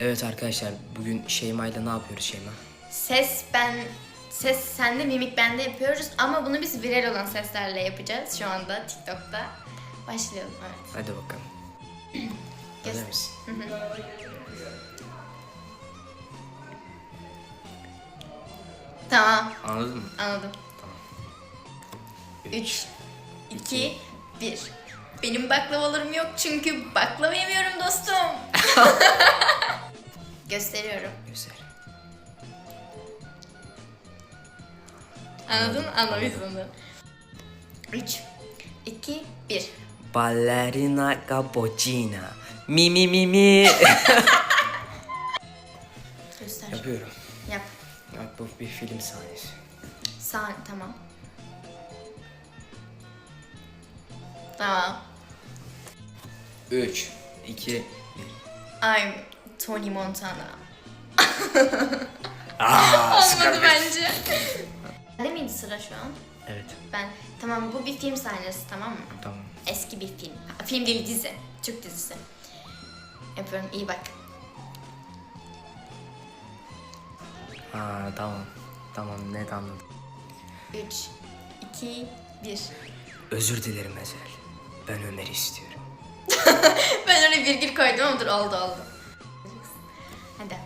Evet arkadaşlar bugün Şeyma ile ne yapıyoruz Şeyma? Ses ben ses sende mimik bende yapıyoruz ama bunu biz viral olan seslerle yapacağız şu anda TikTok'ta. Başlayalım evet. Hadi bakalım. Hazır mısın? Tamam Anladın mı? anladım. 3 2 1 Benim baklavalarım yok çünkü baklava yemiyorum dostum. Gösteriyorum. Göster. Anladın mı? Anlamışsın. 3 2 1 Ballerina cappuccina. Mi mi mi mi. Göster. Yapıyorum. Yap. Bak bu bir film sahnesi. Sağ tamam. Tamam. 3, 2, 1. I'm Tony Montana. Aaa Olmadı bence. Ne miydi sıra şu an? Evet Ben tamam bu bir film sahnesi tamam mı? tamam. Eski bir film. Ha, Film değil dizi. Türk dizisi. Yapıyorum iyi bak. Aa tamam. Tamam net anladım. 3 2 1 Özür dilerim Ezel. Ben Ömer'i istiyorum. Ben oraya virgül koydum ama dur oldu oldu. Hadi.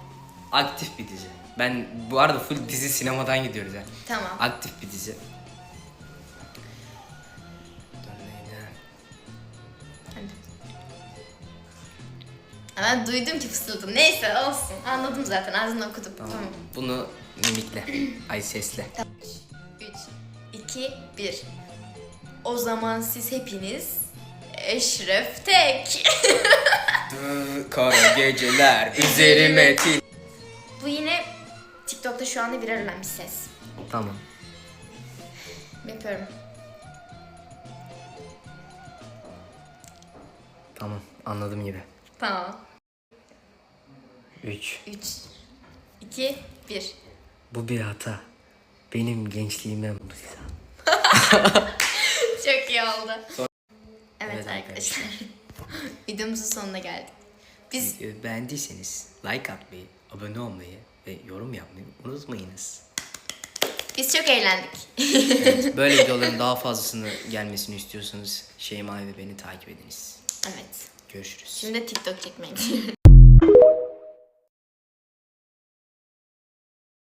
Aktif bir dizi. Ben bu arada full dizi sinemadan gidiyoruz yani. Tamam. Aktif bir dizi. Ama duydum ki fısıldı. Neyse olsun. Anladım zaten. Ağzından okudum. Tamam. Tamam. Bunu mimikle. Ay sesle. 3, 2, 1. O zaman siz hepiniz Eşref Tek. Kara geceler üzerime til. Bu yine TikTok'ta şu anda viral olan bir ses. Tamam. Yapıyorum. Tamam anladım gibi. Tamam. 3. 3, 2, 1. Bu bir hata. Benim gençliğime mızra. Çok iyi oldu. Evet, arkadaşlar. Videomuzun sonuna geldik. Biz Videoyu beğendiyseniz like atmayı, abone olmayı ve yorum yapmayı unutmayınız. biz çok eğlendik. Evet, böyle videoların daha fazlasını gelmesini istiyorsanız Şeyma ve beni takip ediniz. evet. Görüşürüz. Şimdi TikTok gidiyorum.